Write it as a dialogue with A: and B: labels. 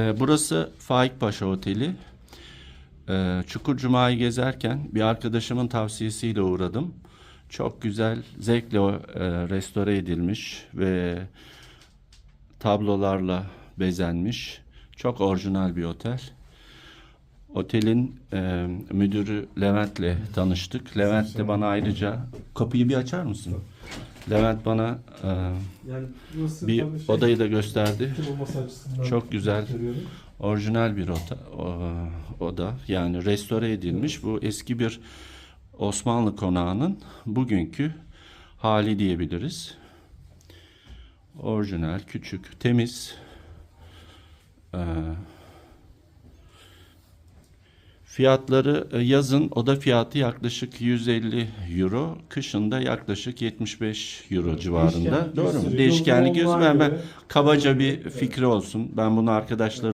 A: Ee, Burası Faik Paşa Oteli. Ee, Çukur Cuma'yı gezerken bir arkadaşımın tavsiyesiyle uğradım. Çok güzel, zevkle e, restore edilmiş ve tablolarla bezenmiş. Çok orijinal bir otel. Otelin e, müdürü Levent'le tanıştık. Levent de bana ayrıca kapıyı bir açar mısın? Levent bana e,
B: Yani
A: bir
B: şey,
A: odayı da gösterdi. Çok güzel. Orijinal bir oda, o- oda yani restore edilmiş. Bu eski bir Osmanlı konağının bugünkü hali diyebiliriz. Orijinal, küçük, temiz. Ee, fiyatları e, yazın oda fiyatı yaklaşık 150 euro, kışında yaklaşık 75 euro civarında.
B: Değişkenlik
A: Doğru mu? Değişkenlik
B: Yoğunluğa
A: gözü ben, ben
B: göre-
A: kabaca bir fikri olsun. Ben bunu arkadaşlar